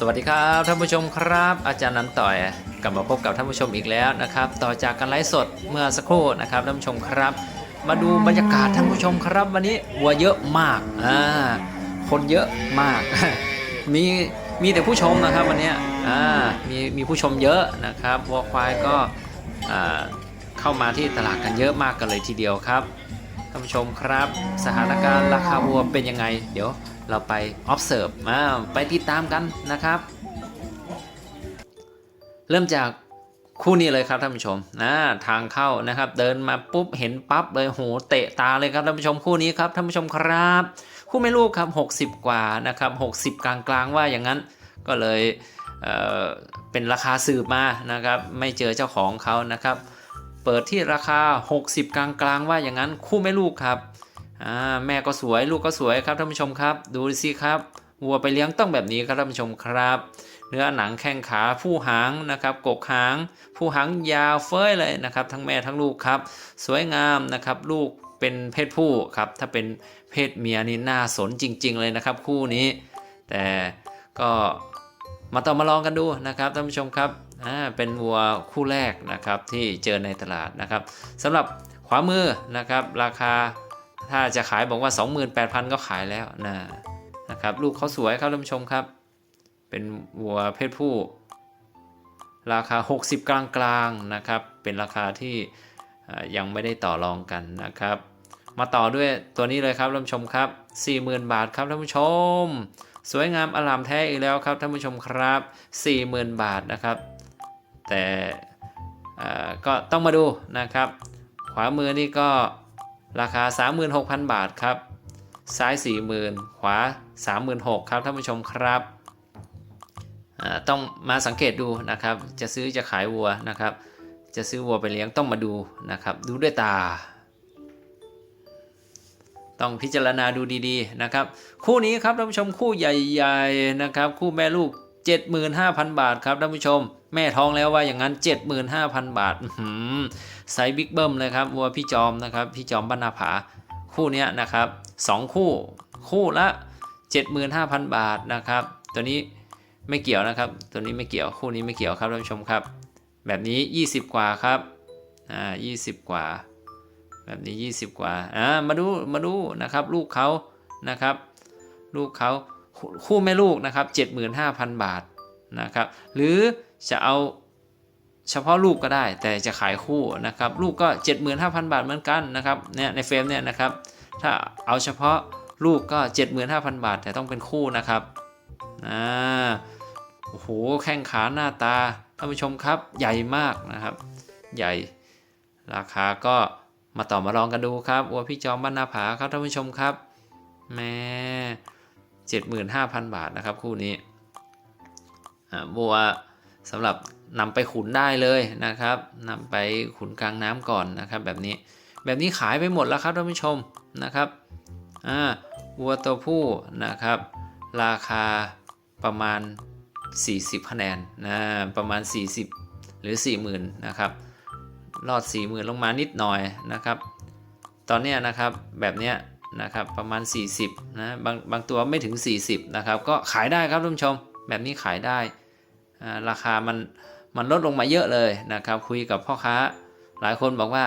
สวัสดีครับท่านผู้ชมครับ อาจารย์นันต่อยกลับมาพบกับท่านผู้ชมอีกแล้วนะครับ ต่อจากการไลฟ์สดเมื่อสักครู่นะครับท่านผู้ชมครับ มาดูบรรยากาศท่านผู้ชมครับ วันนี้วัวเยอะมากอ่าคนเยอะมาก มีมีแต่ผู้ชมนะครับวันนี้อ่ามีมีผู้ชมเยอะนะครับวัวควายก็อ่า เข้ามาที่ตลาดกันเยอะมากกันเลยทีเดียวครับท่านผู้ชมครับ สถานการณ์ราคาวัวเป็นยังไง เดี๋ยวเราไป observe มาไปติดตามกันนะครับ เริ่มจากคู่นี้เลยครับท่านผู้ชมนะทางเข้านะครับ เดินมาปุ๊บเห็นปั๊บเลยโหเตะตาเลยครับท่านผู้ชมคู่นี้ครับท่านผู้ชมครับ คู่ไม่ลูกครับ 60 กว่านะครับ60 กลางๆว่าอย่างนั้นก็เลยเออเป็นราคาสืบมานะครับ ไม่เจอเจ้าของเขานะครับ เปิดที่ราคา 60 กลางๆว่าอย่างนั้นคู่ไม่ลูกครับอ่าแม่ก็สวยลูกก็สวยครับท่านผู้ชมครับ ดูสิครับวัวไปเลี้ยงต้องแบบนี้ครับท่านผู้ชมครับ เนื้อหนังแข้งขาผู้หางนะครับกกหาง ผู้หางยาวเฟ้ยเลยนะครับ ทั้งแม่ทั้งลูกครับ สวยงามนะครับ ลูกเป็นเพศผู้ครับถ้าเป็นเพศเมียนี่น่าสนจริง ๆ เลยนะครับ คู่นี้ แต่ก็มาต่อมาลองกันดูนะครับท่านผู้ชมครับ อ่าเป็นวัวคู่แรกนะครับที่เจอในตลาดนะครับสำหรับขวามือนะครับราคาถ้าจะขายบอกว่า 28,000 ก็ขายแล้วนะนะครับลูกเขาสวยครับท่านผู้ชมครับ เป็นวัวเพศผู้ ราคา 60กลางกลางๆนะครับเป็นราคาที่ยังไม่ได้ต่อรองกันนะครับ มาต่อด้วยตัวนี้เลยครับท่านผู้ชมครับ 40,000 บาทครับท่านผู้ชม สวยงามอลามแท้อีกแล้วครับท่านผู้ชมครับ 40,000 บาทนะครับ แต่ก็ต้องมาดูนะครับ ขวามือนี่ก็ราคา 36,000 บาทครับ ซ้าย 40,000 ขวา 36,000 ครับท่านผู้ชมครับต้องมาสังเกตดูนะครับ จะซื้อจะขายวัวนะครับ จะซื้อวัวไปเลี้ยงต้องมาดูนะครับ ดูด้วยตา ต้องพิจารณาดูดีๆนะครับ คู่นี้ครับท่านผู้ชมคู่ใหญ่ ๆนะครับ คู่แม่ลูก 75,000 บาทครับท่านผู้ชม แม่ท้องแล้วว่าอย่างนั้น 75,000 บาทไซส์บิ๊กเบิ้มเลยครับวัวพี่จอมนะครับพี่จอมบรรณาผาคู่นี้นะครับสองคู่คู่ละ 75,000 บาทนะครับ ตัวนี้ไม่เกี่ยวนะครับ ตัวนี้ไม่เกี่ยวคู่นี้ไม่เกี่ยวครับท่านผู้ชมครับ แบบนี้ 20 กว่าครับอ่า20 กว่า แบบนี้ 20 กว่าอ่ามาดูมาดูนะครับ ลูกเขานะครับ ลูกเขา คู่แม่ลูกนะครับ 75,000 บาทนะครับ หรือจะเอาเฉพาะลูกก็ได้ แต่จะขายคู่นะครับ ลูกก็ 75,000 บาทเหมือนกันนะครับเนี่ยในเฟรมเนี่ยนะครับ ถ้าเอาเฉพาะลูกก็ 75,000 บาท แต่ต้องเป็นคู่นะครับอ่าโอ้โหแข้งขาหน้าตาท่านผู้ชมครับใหญ่มากนะครับ ใหญ่ราคาก็มาต่อมาลองกันดูครับวัวพี่จอมบ้านนาผาครับท่านผู้ชมครับแม่ เจ็ดหมื่นห้าพันบาทนะครับคู่นี้บัวสำหรับนำไปขุนได้เลยนะครับนำไปขุนกลางน้ำก่อนนะครับ แบบนี้แบบนี้ขายไปหมดแล้วครับท่านผู้ชมนะครับอ่าวัวตัวผู้นะครับ ราคาประมาณ 40คะแนนนะประมาณ 40 หรือ 40,000นะครับรอด 40,000 ลงมานิดหน่อยนะครับ ตอนนี้นะครับแบบเนี้ย นะครับประมาณ 40นะบางบางตัวไม่ถึง 40นะครับก็ขายได้ครับท่านผู้ชม แบบนี้ขายได้ ราคามันมันลดลงมาเยอะเลยนะครับ คุยกับพ่อค้า หลายคนบอกว่า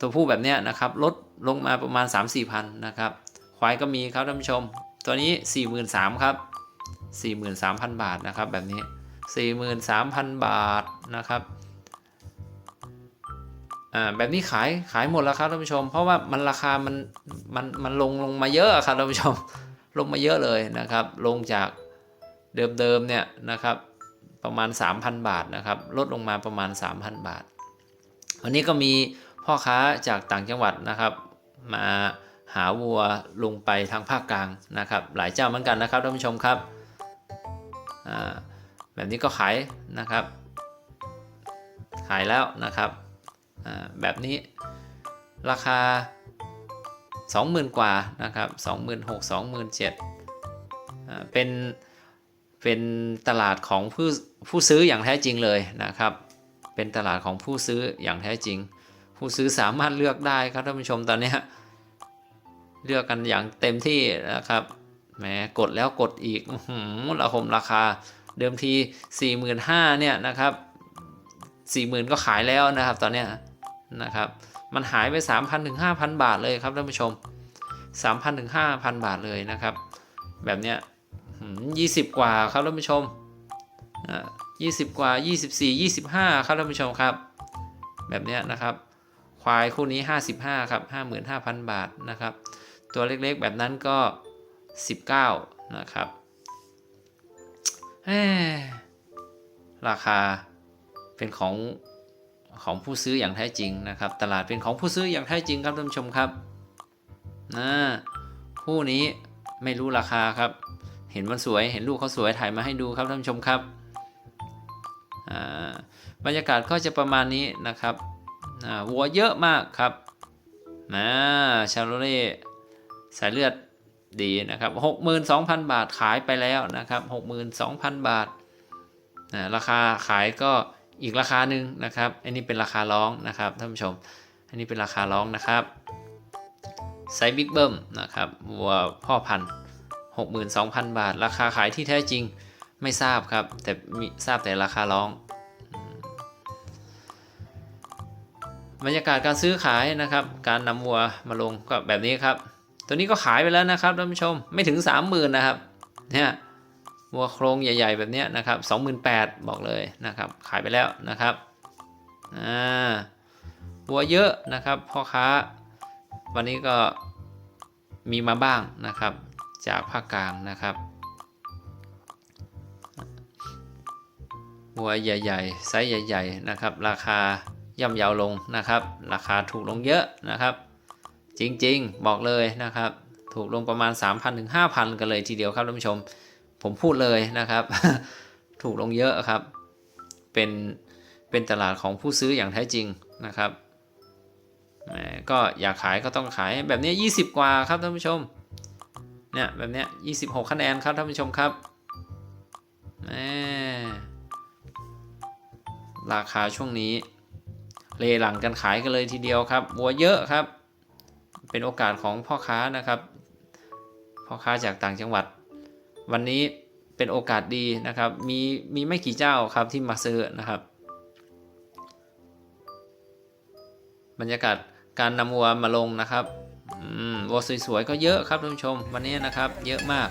ตัวผู้แบบเนี้ยนะครับลดลงมาประมาณ 3-4พันนะครับควายก็มีครับท่านผู้ชม ตัวนี้ 43,000ครับ43,000 บาทนะครับแบบนี้ 43,000 บาทนะครับ อ่าแบบนี้ขายขายหมดแล้วครับท่านผู้ชม เพราะว่ามันราคามันมันมันลงลงมาเยอะครับท่านผู้ชมลงมาเยอะเลยนะครับ ลงจากเดิมๆเนี่ยนะครับประมาณ 3,000 บาทนะครับ ลดลงมาประมาณ 3,000 บาท วันนี้ก็มีพ่อค้าจากต่างจังหวัดนะครับ มาหาวัวลงไปทางภาคกลางนะครับ หลายเจ้าเหมือนกันนะครับท่านผู้ชมครับแบบนี้ก็ขายนะครับ ขายแล้วนะครับ แบบนี้ราคา 20,000 กว่านะครับ26,000 27,000อ่าเป็นเป็นตลาดของผู้ผู้ซื้ออย่างแท้จริงเลยนะครับ เป็นตลาดของผู้ซื้ออย่างแท้จริง ผู้ซื้อสามารถเลือกได้ครับท่านผู้ชมตอนนี้เลือกกันอย่างเต็มที่นะครับแหมกดแล้วกดอีกอื้อหือราคมราคาเดิมที 45,000เนี่ยนะครับ40,000 ก็ขายแล้วนะครับตอนนี้ นะครับ มันหายไป 3,000ถึง5,000 บาทเลยครับท่านผู้ชม 3,000ถึง5,000 บาทเลยนะครับ แบบเนี้ยยี่สิบกว่าครับท่านผู้ชมอ่ายี่สิบกว่า 24 25 ครับท่านผู้ชมครับ แบบเนี้ยนะครับ ควายคู่นี้ 55 ครับ 55,000 บาทนะครับ ตัวเล็กๆแบบนั้นก็ 19 นะครับราคาเป็นของ ของผู้ซื้ออย่างแท้จริงนะครับ ตลาดเป็นของผู้ซื้ออย่างแท้จริงครับท่านผู้ชมครับนะคู่นี้ไม่รู้ราคาครับ เห็นมันสวยเห็นลูกเขาสวยถ่ายมาให้ดูครับท่านผู้ชมครับบรรยากาศก็จะประมาณนี้นะครับวัวเยอะมากครับนะชาโลเล่สายเลือดดีนะครับ62,000 บาทขายไปแล้วนะครับ 62,000 บาทนะราคาขายก็ อีกราคาหนึ่งนะครับ อันนี้เป็นราคาร้องนะครับท่านผู้ชม อันนี้เป็นราคาร้องนะครับไซส์บิ๊กเบิ้มนะครับวัวพ่อพันธุ์62,000 บาท ราคาขายที่แท้จริงไม่ทราบครับ แต่มีทราบแต่ราคาร้องบรรยากาศการซื้อขายนะครับ การนำวัวมาลงก็แบบนี้ครับ ตัวนี้ก็ขายไปแล้วนะครับท่านผู้ชมไม่ถึง 30,000 นะครับเนี่ย วัวโครงใหญ่ๆ แบบนี้นะครับ28,000บอกเลยนะครับ ขายไปแล้วนะครับอ่าวัวเยอะนะครับพ่อค้า วันนี้ก็มีมาบ้างนะครับ จากภาคกลางนะครับวัวใหญ่ๆไซส์ใหญ่ ๆนะครับ ราคาย่ำเยาวลงนะครับ ราคาถูกลงเยอะนะครับ จริงๆ บอกเลยนะครับ ถูกลงประมาณ 3,000ถึง5,000 กันเลยทีเดียวครับท่านผู้ชม ผมพูดเลยนะครับ ถูกลงเยอะครับ เป็นเป็นตลาดของผู้ซื้ออย่างแท้จริงนะครับก็อยากขายก็ต้องขายแบบนี้ 20 กว่าครับท่านผู้ชมเนี่ยแบบเนี้ย26 คะแนนครับท่านผู้ชมครับราคาช่วงนี้ เลหลังกันขายกันเลยทีเดียวครับวัวเยอะครับ เป็นโอกาสของพ่อค้านะครับ พ่อค้าจากต่างจังหวัด วันนี้เป็นโอกาสดีนะครับ มีมีไม่กี่เจ้าครับที่มาซื้อนะครับ บรรยากาศการนำวัวมาลงนะครับวัวสวยๆก็เยอะครับท่านผู้ชม วันนี้นะครับ เยอะมาก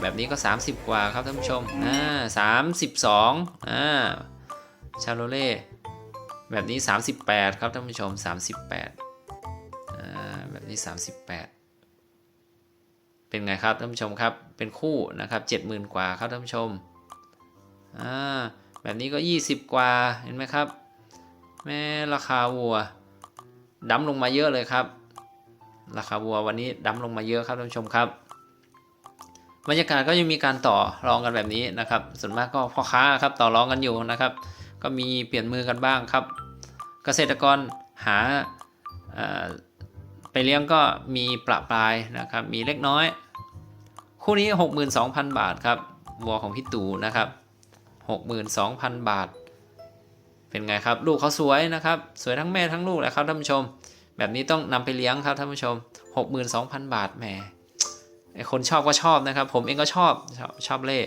แบบนี้ก็ 30 กว่าครับท่านผู้ชมอ่าสามสิบสองอ่าชาโลเล่แบบนี้ 38 ครับท่านผู้ชม 38อ่าแบบนี้ 38 เป็นไงครับท่านผู้ชมครับ เป็นคู่นะครับ70,000 กว่าครับท่านผู้ชมอ่าแบบนี้ก็ 20 กว่าเห็นไหมครับ แม่ราคาวัวดำลงมาเยอะเลยครับ ราคาวัววันนี้ดำลงมาเยอะครับท่านผู้ชมครับบรรยากาศก็ยังมีการต่อรองกันแบบนี้นะครับ ส่วนมากก็พ่อค้าครับต่อรองกันอยู่นะครับ ก็มีเปลี่ยนมือกันบ้างครับ เกษตรกรหาไปเลี้ยงก็มีประปรายนะครับ มีเล็กน้อย คู่นี้ 62,000 บาทครับวัวของพี่ตู่นะครับ 62,000 บาท เป็นไงครับ ลูกเขาสวยนะครับ สวยทั้งแม่ทั้งลูกแหละครับท่านผู้ชม แบบนี้ต้องนำไปเลี้ยงครับท่านผู้ชม 62,000 บาทแหมคนชอบก็ชอบนะครับ ผมเองก็ชอบชอบชอบเล่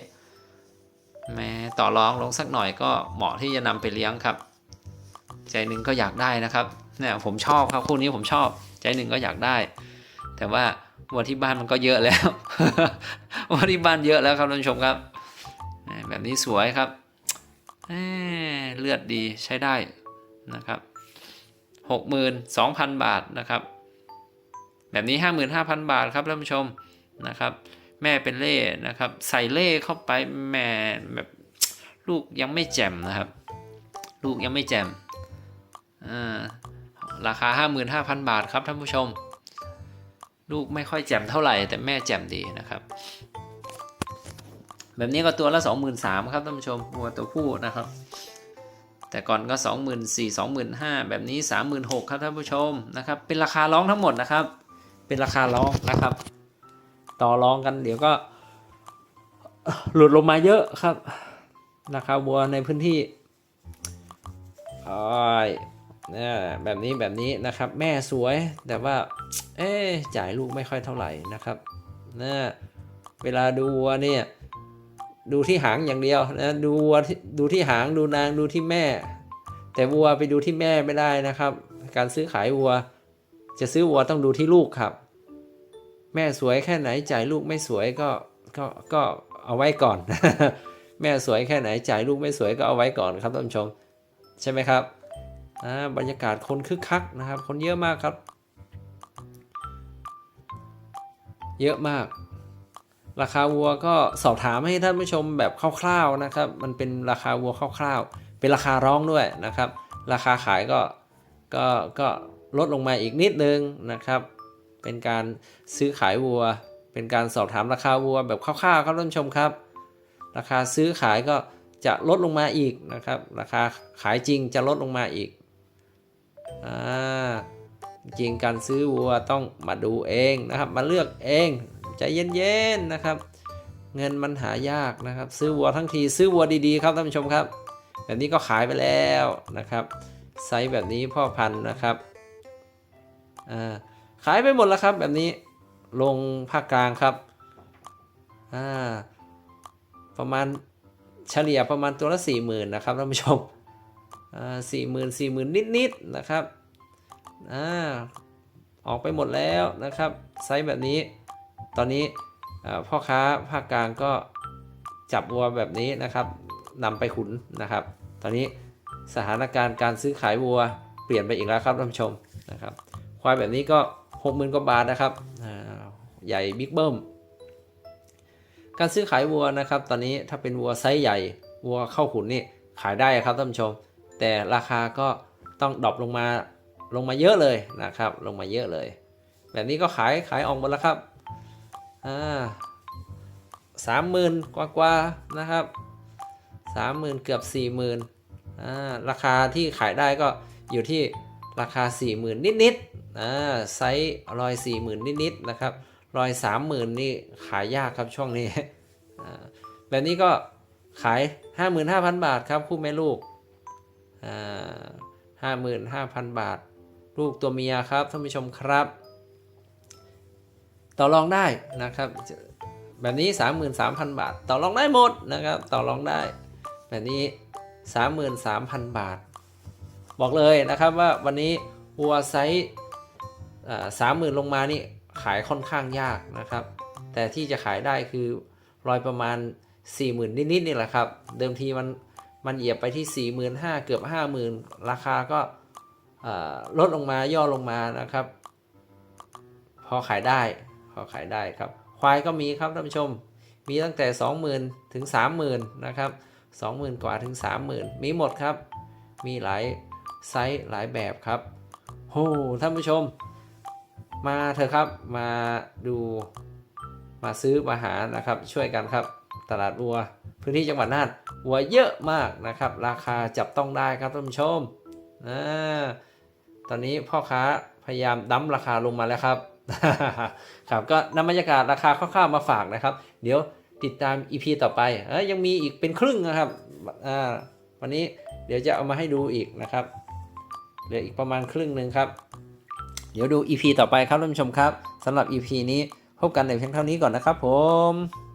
แหมต่อรองลงสักหน่อยก็เหมาะที่จะนำไปเลี้ยงครับ ใจหนึ่งก็อยากได้นะครับเนี่ยผมชอบครับคู่นี้ผมชอบ ใจหนึ่งก็อยากได้ แต่ว่า วัวที่บ้านมันก็เยอะแล้ววัวที่บ้านเยอะแล้วครับท่านผู้ชมครับ แบบนี้สวยครับเลือดดีใช้ได้นะครับหกหมื่นสองพันบาทนะครับ แบบนี้ห้าหมื่นห้าพันบาทครับท่านผู้ชมนะครับ แม่เป็นเล่นะครับ ใส่เล่เข้าไปแม่แบบลูกยังไม่แจ่มนะครับ ลูกยังไม่แจ่มอ่าราคา 55,000 บาทครับท่านผู้ชม ลูกไม่ค่อยแจ่มเท่าไหร่ แต่แม่แจ่มดีนะครับ แบบนี้ก็ตัวละ 23,000ครับท่านผู้ชมวัวตัวผู้นะครับ แต่ก่อนก็ 24,000 25,000 แบบนี้ 36,000ครับท่านผู้ชมนะครับ เป็นราคาร้องทั้งหมดนะครับ เป็นราคาร้องนะครับ ต่อรองกันเดี๋ยวก็ หลุดลงมาเยอะครับราคาวัวในพื้นที่อ้าย แบบนี้แบบนี้นะครับแม่สวยแต่ว่า เอ๊จ่ายลูกไม่ค่อยเท่าไหร่นะครับนะเวลาดูวัวเนี่ยดูที่หางอย่างเดียวนะดูวัวดูที่หางดูนางดูที่แม่ แต่วัวไปดูที่แม่ไม่ได้นะครับ การซื้อขายวัว จะซื้อวัวต้องดูที่ลูกครับ แม่สวยแค่ไหนจ่ายลูกไม่สวยก็ก็ก็เอาไว้ก่อน แม่สวยแค่ไหนจ่ายลูกไม่สวยก็เอาไว้ก่อนครับท่านผู้ชม ใช่ไหมครับ อ่าบรรยากาศคนคึกคักนะครับ คนเยอะมากครับ เยอะมาก ราคาวัวก็สอบถามให้ท่านผู้ชมแบบคร่าวๆนะครับ มันเป็นราคาวัวคร่าวๆ เป็นราคาร้องด้วยนะครับ ราคาขายก็ก็ก็ลดลงมาอีกนิดนึงนะครับ เป็นการซื้อขายวัว เป็นการสอบถามราคาวัวแบบคร่าวๆครับท่านผู้ชมครับ ราคาซื้อขายก็จะลดลงมาอีกนะครับ ราคาขายจริงจะลดลงมาอีก อ่าจริงการซื้อวัวต้องมาดูเองนะครับ มาเลือกเองใจเย็นๆนะครับ เงินมันหายากนะครับ ซื้อวัวทั้งทีซื้อวัวดีๆครับท่านผู้ชมครับ แบบนี้ก็ขายไปแล้วนะครับไซส์แบบนี้พ่อพันธุ์นะครับอ่าขายไปหมดแล้วครับแบบนี้ลงภาคกลางครับอ่าประมาณเฉลี่ยประมาณตัวละ4 0,000นะครับท่านผู้ชมอ่าสี่หมื่นสี่หมื่นนิดๆนะครับ อ่าออกไปหมดแล้วนะครับไซส์แบบนี้ ตอนนี้พ่อค้าภาคกลางก็จับวัวแบบนี้นะครับนำไปขุนนะครับ ตอนนี้สถานการณ์การซื้อขายวัวเปลี่ยนไปอีกแล้วครับท่านผู้ชมนะครับ ควายแบบนี้ก็60,000กว่าบาทนะครับใหญ่บิ๊กเบิ้มการซื้อขายวัวนะครับ ตอนนี้ถ้าเป็นวัวไซส์ใหญ่วัวเข้าขุนนี่ขายได้ครับท่านผู้ชม แต่ราคาก็ต้องดรอปลงมา ลงมาเยอะเลยนะครับ ลงมาเยอะเลย แบบนี้ก็ขายขายออกหมดแล้วครับอ่าสามหมื่นกว่ากว่านะครับสามหมื่นเกือบสี่หมื่นอ่าราคาที่ขายได้ก็อยู่ที่ราคาสี่หมื่นนิดๆอ่าไซส์รอยสี่หมื่นนิดๆนะครับรอยสามหมื่นนี่ขายยากครับช่วงนี้อ่าแบบนี้ก็ขาย 55,000 บาทครับคู่แม่ลูกห้าหมื่นห้าพันบาท ลูกตัวเมียครับท่านผู้ชมครับ ต่อรองได้นะครับ แบบนี้ 33,000 บาท ต่อรองได้หมดนะครับ ต่อรองได้ แบบนี้ 33,000 บาท บอกเลยนะครับว่าวันนี้วัวไซส์สามหมื่นลงมานี่ขายค่อนข้างยากนะครับ แต่ที่จะขายได้คือรอยประมาณ 40,000 นิดๆนี่แหละครับ เดิมทีมันมันเหยียบไปที่ 45,000เกือบ 50,000 ราคาก็ ลดลงมาย่อลงมานะครับ พอขายได้ พอขายได้ครับ ควายก็มีครับท่านผู้ชม มีตั้งแต่ 20,000 ถึง 30,000 นะครับ 20,000 กว่าถึง 30,000 มีหมดครับ มีหลายไซส์หลายแบบครับโหท่านผู้ชม มาเถอะครับมาดูมาซื้อมาหานะครับ ช่วยกันครับ ตลาดวัว พื้นที่จังหวัดน่านวัวเยอะมากนะครับ ราคาจับต้องได้ครับท่านผู้ชม ตอนนี้พ่อค้าพยายามดั้มราคาลงมาแล้วครับ ครับก็นำบรรยากาศราคาคร่าวๆมาฝากนะครับ เดี๋ยวติดตาม EP ต่อไปเอ้ยยังมีอีกเป็นครึ่งนะครับอ่าวันนี้เดี๋ยวจะเอามาให้ดูอีกนะครับเหลืออีกประมาณครึ่งหนึ่งครับ เดี๋ยวดู EP ต่อไปครับท่านผู้ชมครับสำหรับ EP นี้พบกันในเพียงเท่านี้ก่อนนะครับผม